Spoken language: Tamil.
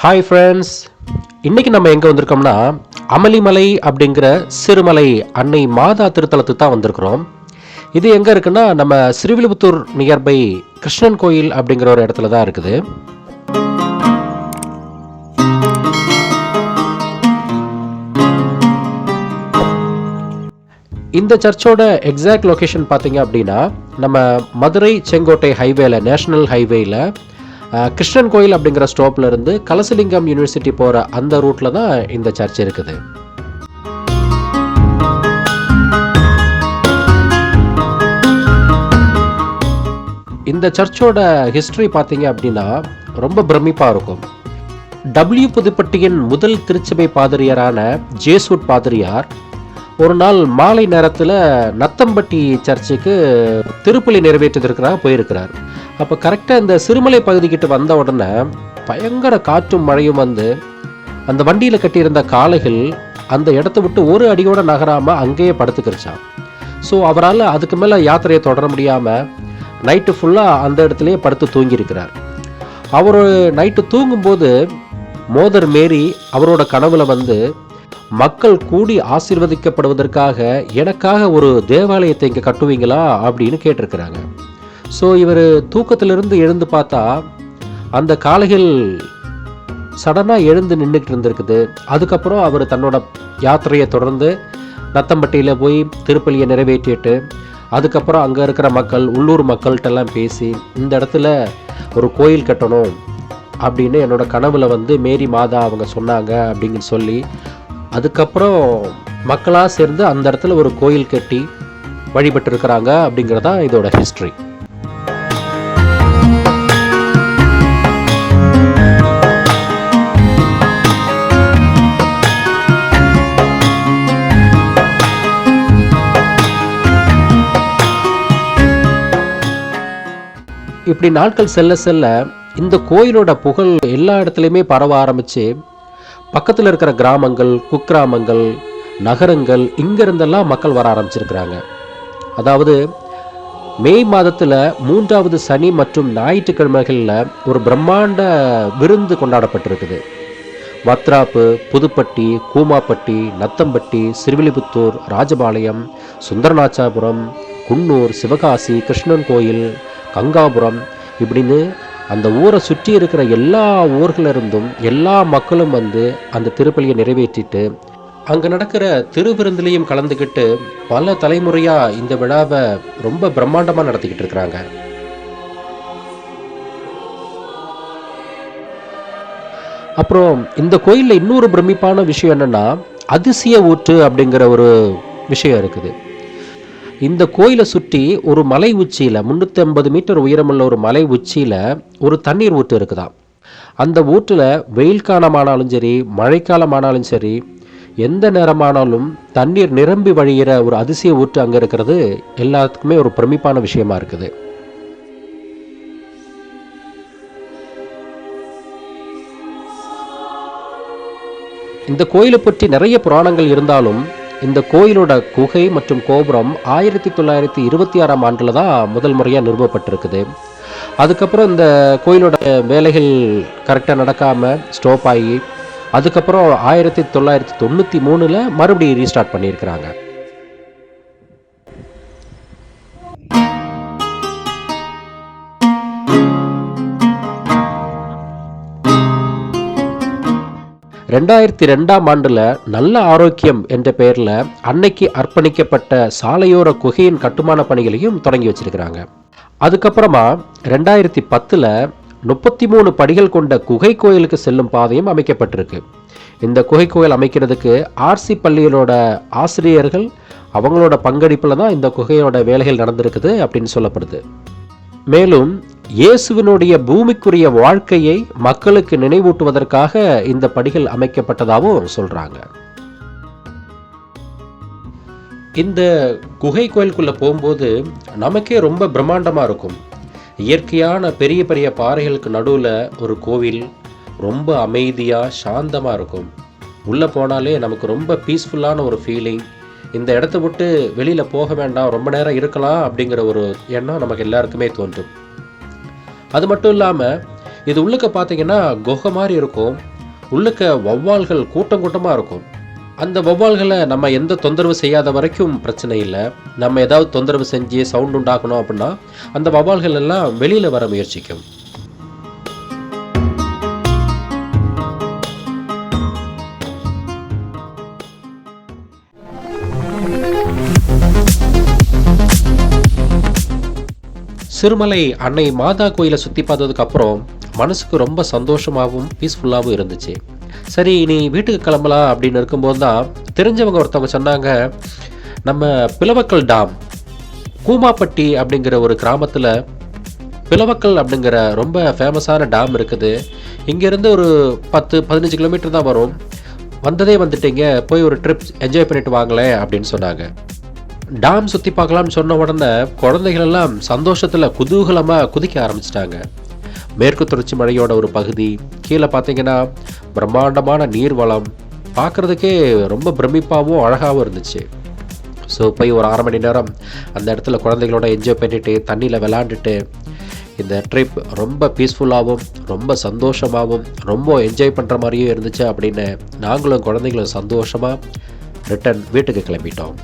ஹாய் ஃப்ரெண்ட்ஸ் இன்னைக்கு நம்ம எங்கே வந்திருக்கோம்னா அமளிமலை அப்படிங்கிற சிறுமலை அன்னை மாதா திருத்தலத்துக்கு தான் வந்திருக்கிறோம். இது எங்கே இருக்குன்னா நம்ம ஸ்ரீவில்புத்தூர் நியர்பை கிருஷ்ணன் கோயில் அப்படிங்கிற ஒரு இடத்துல தான் இருக்குது. இந்த சர்ச்சோட எக்ஸாக்ட் லொகேஷன் பார்த்தீங்க அப்படின்னா நம்ம மதுரை செங்கோட்டை ஹைவேல நேஷனல் ஹைவேல கிருஷ்ணன் கோயில் அப்படிங்கிற ஸ்டாப்ல இருந்து கலசலிங்கம் யூனிவர்சிட்டி போகிற அந்த ரூட்டில் தான் இந்த சர்ச் இருக்குது. இந்த சர்ச்சோட ஹிஸ்ட்ரி பார்த்தீங்க அப்படின்னா ரொம்ப பிரமிப்பாக இருக்கும். டபிள்யூ புதுப்பட்டியின் முதல் திருச்சபை பாதிரியாரான ஜேசூட் பாதிரியார் ஒரு நாள் மாலை நேரத்தில் நத்தம்பட்டி சர்ச்சுக்கு திருப்பலி நிறைவேற்றிருக்கிறார் போயிருக்கிறார். அப்போ கரெக்டாக இந்த சிறுமலை பகுதிக்கிட்ட வந்த உடனே பயங்கர காற்றும் மழையும் வந்து அந்த வண்டியில் கட்டியிருந்த காளைகள் அந்த இடத்த விட்டு ஒரு அடியோட நகராமல் அங்கேயே படுத்துக்கிருச்சான் ஸோ அவரால் அதுக்கு மேலே யாத்திரையை தொடர முடியாமல் நைட்டு ஃபுல்லாக அந்த இடத்துலையே படுத்து தூங்கியிருக்கிறார். அவர் நைட்டு தூங்கும்போது மோதர் மேரி அவரோட கனவுல வந்து மக்கள் கூடி ஆசீர்வதிக்கப்படுவதற்காக எனக்காக ஒரு தேவாலயத்தை இங்கே கட்டுவீங்களா? அப்படின்னு கேட்டிருக்கிறாங்க. ஸோ இவர் தூக்கத்திலிருந்து எழுந்து பார்த்தா அந்த காளைகள் சடனாக எழுந்து நின்றுக்கிட்டு இருந்திருக்குது. அதுக்கப்புறம் அவர் தன்னோட யாத்திரையை தொடர்ந்து நத்தம்பட்டியில் போய் திருப்பலியை நிறைவேற்றிட்டு அதுக்கப்புறம் அங்கே இருக்கிற மக்கள் உள்ளூர் மக்கள்கிட்டலாம் பேசி இந்த இடத்துல ஒரு கோயில் கட்டணும் அப்படின்னு என்னோட கனவுல வந்து மேரி மாதா அவங்க சொன்னாங்க அப்படின்னு சொல்லி அதுக்கப்புறம் மக்களாக சேர்ந்து அந்த இடத்துல ஒரு கோயில் கட்டி வழிபட்டு இருக்கிறாங்க அப்படிங்கிறதா இதோட ஹிஸ்ட்ரி இப்படி நாட்கள் செல்ல செல்ல இந்த கோயிலோட புகழ் எல்லா இடத்துலையுமே பரவ ஆரம்பிச்சு பக்கத்தில் இருக்கிற கிராமங்கள் குக்கிராமங்கள் நகரங்கள் இங்கிருந்தெல்லாம் மக்கள் வர ஆரம்பிச்சிருக்கிறாங்க. அதாவது மே மாதத்தில் மூன்றாவது சனி மற்றும் ஞாயிற்றுக்கிழமைகளில் ஒரு பிரம்மாண்ட விருந்து கொண்டாடப்பட்டிருக்குது. வத்ராப்பு புதுப்பட்டி கூமாப்பட்டி நத்தம்பட்டி சிறுவிலிபுத்தூர் ராஜபாளையம் சுந்தரநாச்சாபுரம் குன்னூர் சிவகாசி கிருஷ்ணன் கோயில் கங்காபுரம். இப்படின்னு அந்த ஊரை சுற்றி இருக்கிற எல்லா ஊர்ல இருந்தும் எல்லா மக்களும் வந்து அந்த திருப்பலியை நிறைவேற்றிட்டு அங்கே நடக்கிற திருவிருந்துலேயும் கலந்துக்கிட்டு பல தலைமுறையாக இந்த விழாவை ரொம்ப பிரம்மாண்டமாக நடத்திக்கிட்டு இருக்கிறாங்க. அப்புறம் இந்த கோயிலில் இன்னொரு பிரமிப்பான விஷயம் என்னன்னா அதிசய ஊற்று அப்படிங்கிற ஒரு விஷயம் இருக்குது. இந்த கோயிலை சுற்றி ஒரு மலை உச்சியில் முந்நூற்றி ஐம்பது மீட்டர் உயரமுள்ள ஒரு மலை உச்சியில் ஒரு தண்ணீர் ஊற்று இருக்குதாம். அந்த ஊற்றில் வெயில் காலமானாலும் சரி மழைக்காலமானாலும் சரி எந்த நேரமானாலும் தண்ணீர் நிரம்பி வழிகிற ஒரு அதிசய ஊற்று அங்கே இருக்கிறது. எல்லாத்துக்குமே ஒரு பிரமிப்பான விஷயமா இருக்குது. இந்த கோயிலை பற்றி நிறைய புராணங்கள் இருந்தாலும் இந்த கோயிலோட குகை மற்றும் கோபுரம் ஆயிரத்தி தொள்ளாயிரத்தி இருபத்தி ஆறாம் ஆண்டில் தான் முதல் முறையாக நிறுவப்பட்டிருக்குது. அதுக்கப்புறம் இந்த கோயிலோட வேலைகள் கரெக்டாக நடக்காமல் ஸ்டோப் ஆகி அதுக்கப்புறம் ஆயிரத்தி தொள்ளாயிரத்தி தொண்ணூற்றி மூணில் மறுபடியும் ரீஸ்டார்ட் பண்ணியிருக்கிறாங்க. ரெண்டாயிரத்தி ரெண்டாம் ஆண்டில் நல்ல ஆரோக்கியம் என்ற பெயரில் அன்னைக்கு அர்ப்பணிக்கப்பட்ட சாலையோர குகையின் கட்டுமான பணிகளையும் தொடங்கி வச்சிருக்கிறாங்க. அதுக்கப்புறமா ரெண்டாயிரத்தி பத்தில் முப்பத்தி மூணு படிகள் கொண்ட குகை கோயிலுக்கு செல்லும் பாதையும் அமைக்கப்பட்டிருக்கு. இந்த குகை கோயில் அமைக்கிறதுக்கு ஆர்சி பள்ளிகளோட ஆசிரியர்கள் அவங்களோட பங்களிப்பில் தான் இந்த குகையோட வேலைகள் நடந்திருக்குது அப்படின்னு சொல்லப்படுது. மேலும் இயேசுவினுடைய பூமிக்குரிய வாழ்க்கையை மக்களுக்கு நினைவூட்டுவதற்காக இந்த படிகள் அமைக்கப்பட்டதாகவும் சொல்றாங்க. இந்த குகை கோயிலுக்குள்ள போகும்போது நமக்கே ரொம்ப பிரம்மாண்டமா இருக்கும். இயற்கையான பெரிய பெரிய பாறைகளுக்கு நடுவில் ஒரு கோவில் ரொம்ப அமைதியாக சாந்தமாக இருக்கும். உள்ளே போனாலே நமக்கு ரொம்ப பீஸ்ஃபுல்லான ஒரு ஃபீலிங் இந்த இடத்த விட்டு வெளியில் போக வேண்டாம் ரொம்ப நேரம் இருக்கலாம் அப்படிங்கிற ஒரு எண்ணம் நமக்கு எல்லாருக்குமே தோன்றும். அது மட்டும் இல்லாமல் இது உள்ளுக்க பார்த்தீங்கன்னா குகை மாதிரி இருக்கும். உள்ளுக்க வௌவால்கள் கூட்டம் கூட்டமாக இருக்கும். அந்த வௌவால்களை நம்ம எந்த தொந்தரவு செய்யாத வரைக்கும் பிரச்சனை இல்லை. நம்ம ஏதாவது தொந்தரவு செஞ்சு சவுண்ட் உண்டாக்கணும் அப்படின்னா அந்த வௌவால்கள் எல்லாம் வெளியில் வர முயற்சிக்கும். சிறுமலை அன்னை மாதா கோயிலை சுற்றி பார்த்ததுக்கு அப்புறம் மனசுக்கு ரொம்ப சந்தோஷமாகவும் பீஸ்ஃபுல்லாகவும் இருந்துச்சு. சரி நீ வீட்டுக்கு கிளம்பலாம் அப்படின்னு இருக்கும்போது தான் தெரிஞ்சவங்க ஒருத்தவங்க சொன்னாங்க நம்ம பிளவக்கல் டாம் கூமாப்பட்டி அப்படிங்கிற ஒரு கிராமத்தில் பிளவக்கல் அப்படிங்கிற ரொம்ப ஃபேமஸான டாம் இருக்குது. இங்கேருந்து ஒரு பத்து பதினஞ்சு கிலோமீட்டர் தான் வரும். வந்ததே வந்துட்டீங்க போய் ஒரு ட்ரிப் என்ஜாய் பண்ணிட்டு வாங்களேன் அப்படின்னு சொன்னாங்க. டாம் சுற்றி பார்க்கலாம்னு சொன்ன உடனே குழந்தைகள் எல்லாம் சந்தோஷத்தில் குதூகலமாக குதிக்க ஆரம்பிச்சிட்டாங்க. மேற்கு தொடர்ச்சி மலையோட ஒரு பகுதி கீழே பார்த்தீங்கன்னா பிரம்மாண்டமான நீர்வளம். பார்க்குறதுக்கே ரொம்ப பிரமிப்பாகவும் அழகாகவும் இருந்துச்சு. ஸோ போய் ஒரு அரை மணி நேரம் அந்த இடத்துல குழந்தைகளோட என்ஜாய் பண்ணிவிட்டு தண்ணியில் விளாண்டுட்டு இந்த ட்ரிப் ரொம்ப பீஸ்ஃபுல்லாகவும் ரொம்ப சந்தோஷமாகவும் ரொம்ப என்ஜாய் பண்ணுற மாதிரியும் இருந்துச்சு அப்படின்னு நாங்களும் குழந்தைங்களும் சந்தோஷமாக ரிட்டன் வீட்டுக்கு கிளம்பிட்டோம்.